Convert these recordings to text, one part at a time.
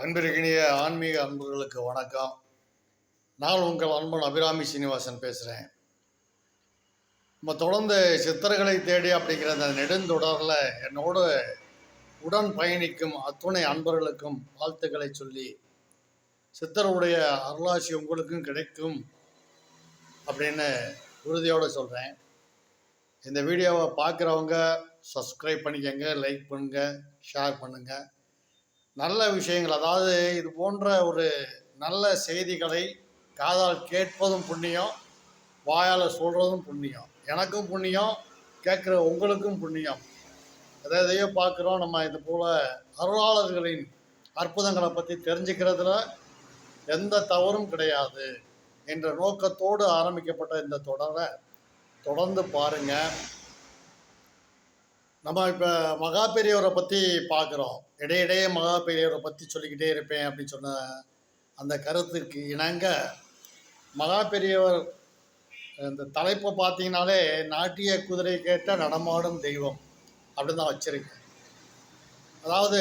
அன்பிற்கினிய ஆன்மீக அன்பர்களுக்கு வணக்கம். நான் உங்கள் அன்பன் அபிராமி சீனிவாசன் பேசுகிறேன் நம்ம தொடர்ந்து சித்தர்களை தேடி அப்படிங்கிற அந்த நெடுந்தொடரில் என்னோடு உடன் பயணிக்கும் அத்துணை அன்பர்களுக்கும் வாழ்த்துக்களை சொல்லி சித்தருடைய அருளாசி உங்களுக்கும் கிடைக்கும் அப்படின்னு உறுதியோடு சொல்கிறேன் இந்த வீடியோவை பார்க்குறவங்க சப்ஸ்கிரைப் பண்ணிக்கங்க லைக் பண்ணுங்கள் ஷேர் பண்ணுங்கள் நல்ல விஷயங்கள். அதாவது இது போன்ற ஒரு நல்ல செய்திகளை காதால் கேட்பதும் புண்ணியம் வாயால் சொல்கிறதும் புண்ணியம். எனக்கும் புண்ணியம் கேட்குற உங்களுக்கும் புண்ணியம். எதை எதையோ பார்க்குறோம். நம்ம இது போல் அருளாளர்களின் அற்புதங்களை பற்றி தெரிஞ்சுக்கிறதுல எந்த தவறும் கிடையாது என்ற நோக்கத்தோடு ஆரம்பிக்கப்பட்ட இந்த தொடரை தொடர்ந்து பாருங்கள் நம்ம இப்போ மகா பெரியவரை பற்றி பார்க்குறோம். இடையிடையே மகா பெரியவரை பற்றி சொல்லிக்கிட்டே இருப்பேன் அப்படின்னு சொன்ன அந்த கருத்துக்கு இணங்க மகா பெரியவர் இந்த தலைப்பை பார்த்தீங்கனாலே நாட்டிய குதிரை கேட்ட நடமாடும் தெய்வம் அப்படின்னு தான் வச்சிருக்கேன். அதாவது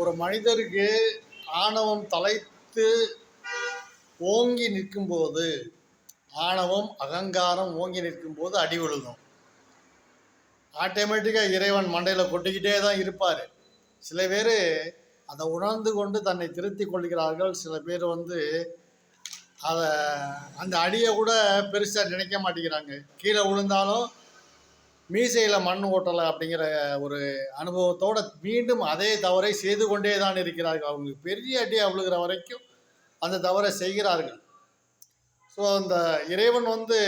ஒரு மனிதருக்கு ஆணவம் தலைத்து ஓங்கி நிற்கும்போது ஆணவம் அகங்காரம் ஓங்கி நிற்கும்போது அடி விழுகும். ஆட்டோமேட்டிக்காக இறைவன் மண்டையில் கொட்டிக்கிட்டே தான் இருப்பார். சில பேர் அதை உணர்ந்து கொண்டு தன்னை திருத்தி கொள்கிறார்கள். சில பேர் வந்து அதை அந்த அடியை கூட பெருசாக நினைக்க மாட்டேங்கிறாங்க. கீழே விழுந்தாலும் மீசையில் மண் ஓட்டலை அப்படிங்கிற ஒரு அனுபவத்தோடு மீண்டும் அதே தவறை செய்து கொண்டே தான் இருக்கிறார்கள். அவங்களுக்கு பெரிய அடியாக விழுகிற வரைக்கும் அந்த தவறை செய்கிறார்கள். ஸோ அந்த இறைவன் வந்து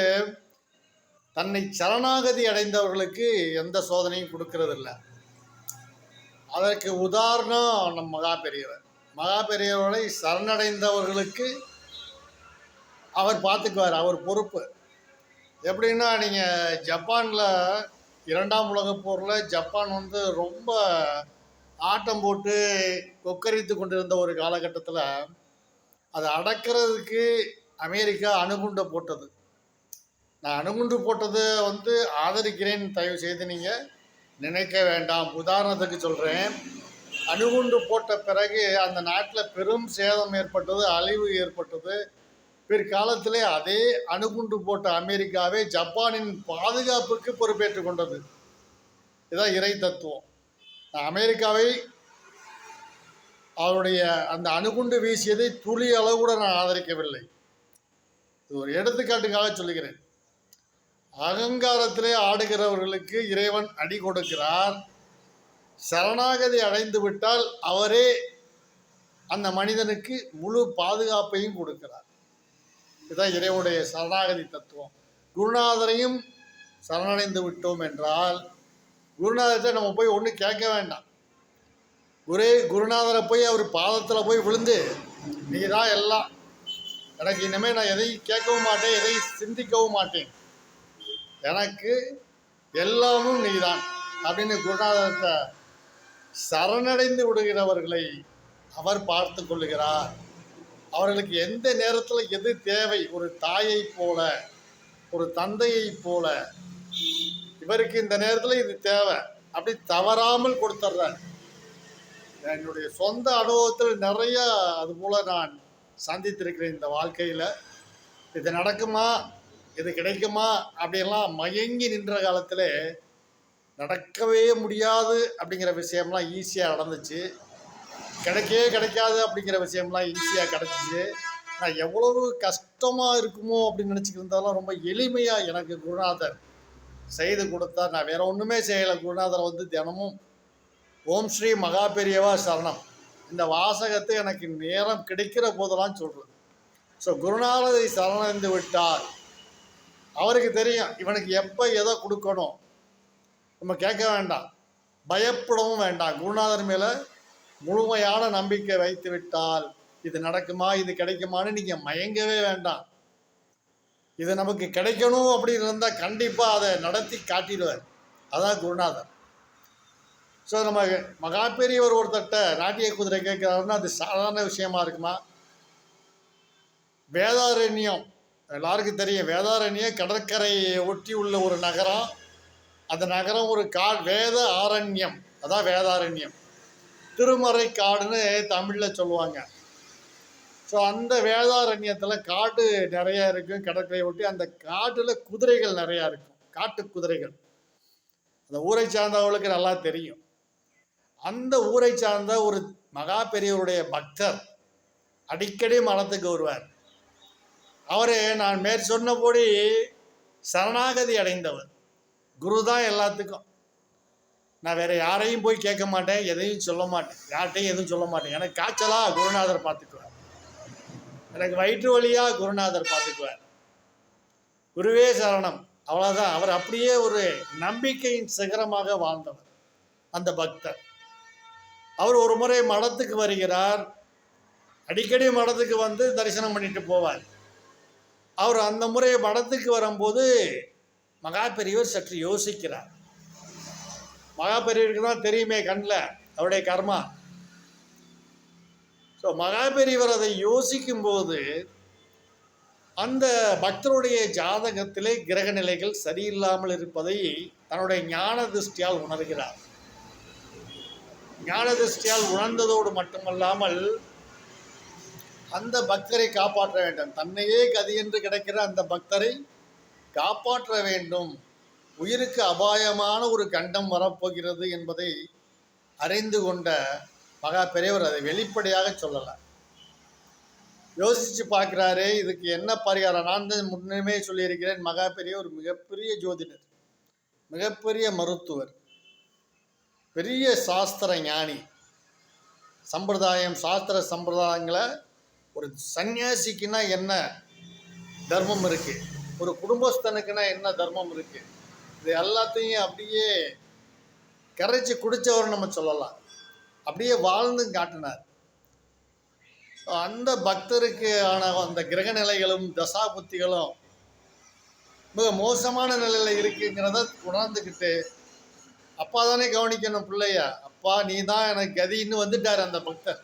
தன்னை சரணாகதி அடைந்தவர்களுக்கு எந்த சோதனையும் கொடுக்கறதில்ல. அதற்கு உதாரணம் நம் மகா பெரியவர். மகா பெரியவர்களை சரணடைந்தவர்களுக்கு அவர் பார்த்துக்குவார் அவர் பொறுப்பு. எப்படின்னா நீங்கள் ஜப்பானில் இரண்டாம் உலகப் போரில் ஜப்பான் வந்து ரொம்ப ஆட்டம் போட்டு கொக்கரித்து கொண்டிருந்த ஒரு காலகட்டத்தில் அதை அடக்கிறதுக்கு அமெரிக்கா அணுகுண்டை போட்டது. நான் அணுகுண்டு போட்டதை வந்து ஆதரிக்கிறேன் தயவு செய்து நீங்கள் நினைக்க வேண்டாம். உதாரணத்துக்கு சொல்கிறேன் அணுகுண்டு போட்ட பிறகு அந்த நாட்டில் பெரும் சேதம் ஏற்பட்டது அழிவு ஏற்பட்டது. பிற்காலத்திலே அதே அணுகுண்டு போட்ட அமெரிக்காவே ஜப்பானின் பாதுகாப்புக்கு பொறுப்பேற்றுக் கொண்டது. இதுதான் இறை தத்துவம். நான் அமெரிக்காவை அவருடைய அந்த அணுகுண்டு வீசியதை துளி அளவு கூட நான் ஆதரிக்கவில்லை. இது ஒரு எடுத்துக்காட்டுக்காக சொல்லுகிறேன். அகங்காரத்திலே ஆடுகிறவர்களுக்கு இறைவன் அடி கொடுக்கிறார். சரணாகதி அடைந்து விட்டால் அவரே அந்த மனிதனுக்கு முழு பாதுகாப்பையும் கொடுக்கிறார். இதுதான் இறைவனுடைய சரணாகதி தத்துவம். குருநாதரையும் சரணடைந்து விட்டோம் என்றால் குருநாதர்கிட்ட நம்ம போய் ஒன்றும் கேட்க வேண்டாம். ஒரே குருநாதரை போய் அவர் பாதத்தில் போய் விழுந்து நீ தான் எல்லாம். எனக்கு இனிமேல் நான் எதையும் கேட்கவும் மாட்டேன் எதையும் சிந்திக்கவும் மாட்டேன். எனக்கு எல்லாமும் நீதான் அப்படின்னு குருநாதத்தை சரணடைந்து விடுகிறவர்களை அவர் பார்த்து கொள்ளுகிறார். அவர்களுக்கு எந்த நேரத்தில் எது தேவை ஒரு தாயை போல ஒரு தந்தையை போல இவருக்கு இந்த நேரத்தில் இது தேவை அப்படி தவறாமல் கொடுத்துட்றார் என்னுடைய சொந்த அனுபவத்தில் நிறைய அதுபோல் நான் சந்தித்திருக்கிறேன் இந்த வாழ்க்கையில். இது நடக்குமா? இது கிடைக்குமா அப்படின்லாம் மயங்கி நின்ற காலத்தில் நடக்கவே முடியாது அப்படிங்கிற விஷயம்லாம் ஈஸியாக நடந்துச்சு. கிடைக்கவே கிடைக்காது அப்படிங்கிற விஷயம்லாம் ஈஸியாக கிடச்சிச்சு. நான் எவ்வளவு கஷ்டமாக இருக்குமோ அப்படின்னு நினச்சிக்கிட்டு இருந்தாலும் ரொம்ப எளிமையாக எனக்கு குருநாதர் செய்து கொடுத்தார். நான் வேற ஒன்றுமே செய்யலை. குருநாதரை வந்து தினமும் ஓம் ஸ்ரீ மகா பெரியவா சரணம். இந்த வாசகத்தை எனக்கு நேரம் கிடைக்கிற போதெல்லாம் சொல்கிறேன் ஸோ குருநாதரை சரணந்து விட்டார். அவருக்கு தெரியும் இவனுக்கு எப்போ எதை கொடுக்கணும்? நம்ம கேட்க வேண்டாம். பயப்படவும் வேண்டாம். குருநாதர் மேலே முழுமையான நம்பிக்கை வைத்து விட்டால் இது நடக்குமா இது கிடைக்குமான்னு நீங்கள் மயங்கவே வேண்டாம். இது நமக்கு கிடைக்கணும் அப்படின்னு இருந்தால் கண்டிப்பாக அதை நடத்தி காட்டிடுவார். அதான் குருநாதர். ஸோ நம்ம மகா பெரியவர் ஒருத்தட்ட நாட்டிய குதிரை கேட்குறாருன்னா அது சாதாரண விஷயமா இருக்குமா? வேதாரண்யம் எல்லாருக்கும் தெரியும். வேதாரண்யம் கடற்கரையை ஒட்டி உள்ள ஒரு நகரம். அந்த நகரம் ஒரு கா வேத ஆரண்யம். அதான் வேதாரண்யம். திருமறை காடுன்னு தமிழில் சொல்லுவாங்க. ஸோ அந்த வேதாரண்யத்தில் காடு நிறையா இருக்கும். கடற்கரை ஒட்டி அந்த காட்டில் குதிரைகள் நிறையா இருக்கும். காட்டு குதிரைகள். அந்த ஊரை சார்ந்தவர்களுக்கு நல்லா தெரியும். அந்த ஊரை சார்ந்த ஒரு மகா பெரியவருடைய பக்தர் அடிக்கடி மனத்துக்கு வருவார் அவர் நான் மேற் சொன்னபடி சரணாகதி அடைந்தவர். குரு தான் எல்லாத்துக்கும். நான் வேற யாரையும் போய் கேட்க மாட்டேன் எதையும் சொல்ல மாட்டேன். யார்கிட்டையும் எதுவும் சொல்ல மாட்டேன். எனக்கு காய்ச்சலா குருநாதர் பார்த்துக்குவார். எனக்கு வயிற்று வழியாக குருநாதர் பார்த்துக்குவார். குருவே சரணம். அவ்வளோதான் அவர் அப்படியே ஒரு நம்பிக்கையின் சிகரமாக வாழ்ந்தவர். அந்த பக்தர். அவர் ஒரு முறை மடத்துக்கு வருகிறார். அடிக்கடி மடத்துக்கு வந்து தரிசனம் பண்ணிட்டு போவார். அவர் அந்த முறை மடத்துக்கு வரும்போது மகா பெரியவர் சற்று யோசிக்கிறார். மகா பெரியவருக்கு தான் தெரியுமே கண்ணில் அவருடைய கர்மா. ஸோ மகா பெரியவர் அதை யோசிக்கும்போது அந்த பக்தருடைய ஜாதகத்திலே கிரக நிலைகள் சரியில்லாமல் இருப்பதை தன்னுடைய ஞான திருஷ்டியால் உணர்கிறார். ஞான திருஷ்டியால் உணர்ந்ததோடு மட்டுமல்லாமல் அந்த பக்தரை காப்பாற்ற வேண்டும். தன்னையே கதி என்று கிடைக்கிற அந்த பக்தரை காப்பாற்ற வேண்டும். உயிருக்கு அபாயமான ஒரு கண்டம் வரப்போகிறது என்பதை அறிந்து கொண்ட மகா பெரியவர் அதை வெளிப்படையாக சொல்லலை. யோசிச்சு பார்க்குறாரு இதுக்கு என்ன பரிகாரம்? நான் தான் முன்னமே சொல்லியிருக்கிறேன். மகா பெரிய ஒரு மிகப்பெரிய ஜோதிடர் மிகப்பெரிய மருத்துவர் பெரிய சாஸ்திர ஞானி. சம்பிரதாயம் சாஸ்திர சம்பிரதாயங்களை ஒரு சன்னியாசிக்குன்னா என்ன தர்மம் இருக்கு? ஒரு குடும்பஸ்தனுக்குன்னா என்ன தர்மம் இருக்கு? இது எல்லாத்தையும் அப்படியே கரைச்சி குடித்தவர் நம்ம சொல்லலாம். அப்படியே வாழ்ந்து காட்டினார். அந்த பக்தருக்கு ஆன அந்த கிரக நிலைகளும் தசா புத்திகளும் மிக மோசமான நிலையில் இருக்குங்கிறத உணர்ந்துக்கிட்டு அப்பா தானே கவனிக்கணும் பிள்ளைய. அப்பா நீ தான் எனக்கு கதின்னு வந்துட்டார் அந்த பக்தர்.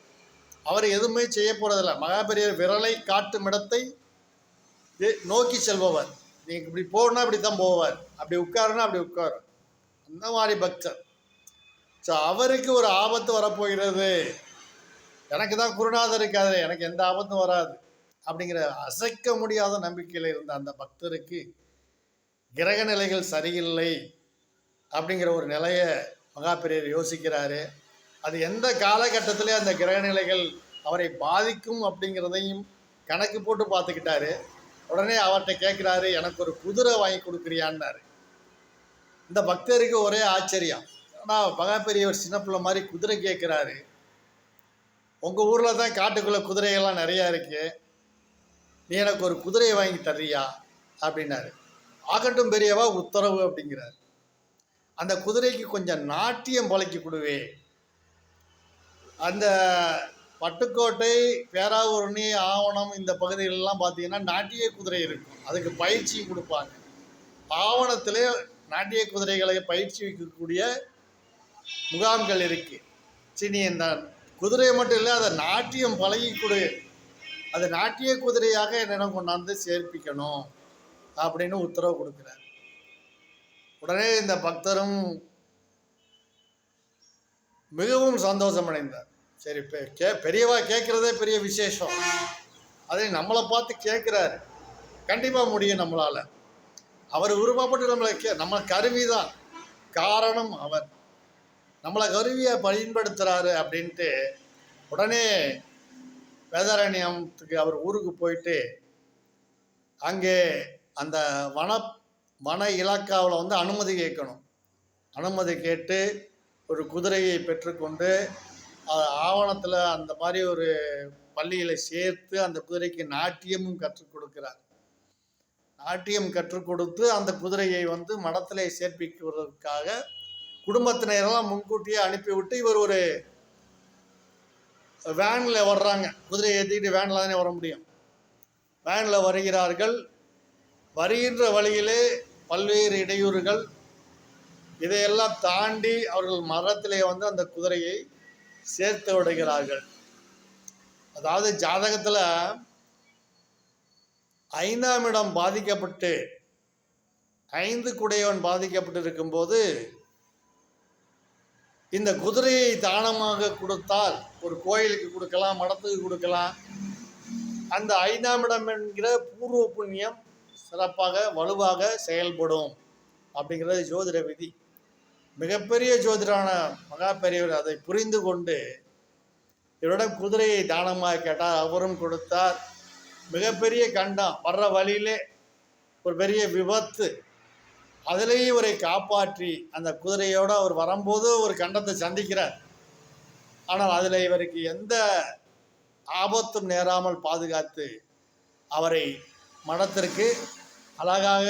அவர் எதுவுமே செய்ய போகிறதில்ல மகாபெரியர் விரலை காட்டும் இடத்தை நோக்கி செல்பவர். நீங்கள் இப்படி போகணும்னா இப்படி தான் போவார். அப்படி உட்காருனா அப்படி உட்காரு. அந்த மாதிரி பக்தர். ஸோ அவருக்கு ஒரு ஆபத்து வரப்போகிறது. எனக்கு தான் குருநாதர் இருக்காது எனக்கு எந்த ஆபத்தும் வராது. அப்படிங்கிற அசைக்க முடியாத நம்பிக்கையில் இருந்த அந்த பக்தருக்கு கிரக நிலைகள் சரியில்லை. அப்படிங்கிற ஒரு நிலையை மகாபெரியர் யோசிக்கிறாரு. அது எந்த காலகட்டத்திலே அந்த கிரக நிலைகள் அவரை பாதிக்கும் அப்படிங்கிறதையும் கணக்கு போட்டு பார்த்துக்கிட்டாரு. உடனே அவர்கிட்ட கேட்குறாரு எனக்கு ஒரு குதிரை வாங்கி கொடுக்குறியான்னாரு. இந்த பக்தருக்கு ஒரே ஆச்சரியம். ஆனால் மகாபெரியவர் சின்ன பிள்ளை மாதிரி குதிரை கேட்குறாரு. உங்கள் ஊரில் தான் காட்டுக்குள்ளே குதிரைகள்லாம் நிறையா இருக்கு. நீ எனக்கு ஒரு குதிரையை வாங்கி தர்றியா? அப்படின்னாரு. ஆகட்டும் பெரியவா உத்தரவு அப்படிங்கிறார். அந்த குதிரைக்கு கொஞ்சம் நாட்டியம் பழக்கி கொடுவே. அந்த பட்டுக்கோட்டை பேராவூரணி ஆவணம் இந்த பகுதிகளெல்லாம் பார்த்தீங்கன்னா நாட்டிய குதிரை இருக்கும். அதுக்கு பயிற்சி கொடுப்பாங்க. ஆவணத்திலே நாட்டிய குதிரைகளை பயிற்சி வைக்கக்கூடிய முகாம்கள் இருக்குது சினி என்றான் இந்த குதிரையை மட்டும் இல்லை அதை நாட்டியம் பழகி கொடு அது நாட்டிய குதிரையாக என்னிடம் கொண்டாந்து சேர்ப்பிக்கணும் அப்படின்னு உத்தரவு கொடுக்குறார். உடனே இந்த பக்தரும் மிகவும் சந்தோஷம் அடைந்தார். சரி இப்போ கே பெரியவா கேட்குறதே பெரிய விசேஷம். அதை நம்மளை பார்த்து கேட்குறாரு. கண்டிப்பாக முடியும் நம்மளால். அவர் உருவாப்பட்டு நம்மளை கே நம்ம கருவி தான் காரணம் அவர். நம்மளை கருவியை பயன்படுத்துகிறாரு அப்படின்ட்டு உடனே வேதாரண்யத்துக்கு அவர் ஊருக்கு போயிட்டு அங்கே அந்த வன வன இலாக்காவில் வந்து அனுமதி கேட்கணும். அனுமதி கேட்டு ஒரு குதிரையை பெற்றுக்கொண்டு ஆவணத்தில் அந்த மாதிரி ஒரு பள்ளியில் சேர்த்து அந்த குதிரைக்கு நாட்டியமும் கற்றுக் கொடுக்கிறார். நாட்டியம் கற்றுக் கொடுத்து அந்த குதிரையை வந்து மடத்திலே சேர்ப்பிக்கிறதுக்காக குடும்பத்தினரெல்லாம் முன்கூட்டியே அனுப்பிவிட்டு இவர் ஒரு வேனில் வர்றாங்க. குதிரையை ஏற்றிக்கிட்டு வேனில் தானே வர முடியும். வேனில் வருகிறார்கள். வருகின்ற வழியிலே பல்வேறு இடையூறுகள் இதையெல்லாம் தாண்டி அவர்கள் மரத்திலே வந்து அந்த குதிரையை சேர்த்து விடுகிறார்கள். அதாவது ஜாதகத்தில் ஐந்தாம் இடம் பாதிக்கப்பட்டு ஐந்து குடையவன் பாதிக்கப்பட்டு இருக்கும்போது இந்த குதிரையை தானமாக கொடுத்தால் ஒரு கோயிலுக்கு கொடுக்கலாம் மடத்துக்கு கொடுக்கலாம் அந்த ஐந்தாம் இடம் என்கிற பூர்வ புண்ணியம் சிறப்பாக வலுவாக செயல்படும் அப்படிங்கிறது ஜோதிட விதி. மிகப்பெரிய ஜோதிடரான மகா பெரியவர் அதை புரிந்து கொண்டு இவரிடம் குதிரையை தானமாக கேட்டார். அவரும் கொடுத்தார். மிகப்பெரிய கண்டம். வர்ற வழியிலே ஒரு பெரிய விபத்து. அதிலேயே இவரை காப்பாற்றி அந்த குதிரையோடு அவர் வரும்போது ஒரு கண்டத்தை சந்திக்கிறார். ஆனால் அதில் இவருக்கு எந்த ஆபத்தும் நேராமல் பாதுகாத்து அவரை மனத்திற்கு அழகாக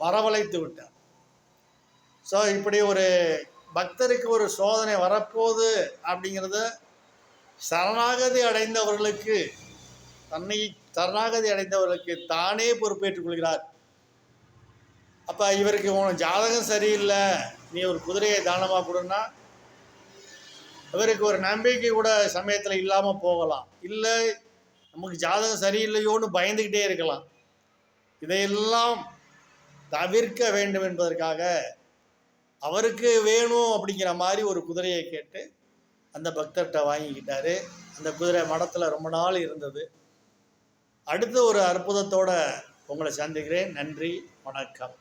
வரவழைத்து விட்டார். ஸோ இப்படி ஒரு பக்தருக்கு ஒரு சோதனை வரப்போகுது அப்படிங்கிறத சரணாகதி அடைந்தவர்களுக்கு தன்னை சரணாகதி அடைந்தவர்களுக்கு தானே பொறுப்பேற்றுக் கொள்கிறார். அப்போ இவருக்கு உன் ஜாதகம் சரியில்லை நீ ஒரு குதிரையை தானமாக கொடுன்னா இவருக்கு ஒரு நம்பிக்கை கூட சமயத்தில் இல்லாமல் போகலாம். இல்லை நமக்கு ஜாதகம் சரியில்லையோன்னு பயந்துக்கிட்டே இருக்கலாம். இதையெல்லாம் தவிர்க்க வேண்டும் என்பதற்காக அவருக்கு வேணும் அப்படிங்கிற மாதிரி ஒரு குதிரையை கேட்டு அந்த பக்தர்கிட்ட வாங்கிக்கிட்டாரு. அந்த குதிரை மடத்தில் ரொம்ப நாள் இருந்தது. அடுத்த ஒரு அற்புதத்தோட உங்களை சந்திக்கிறேன். நன்றி. வணக்கம்.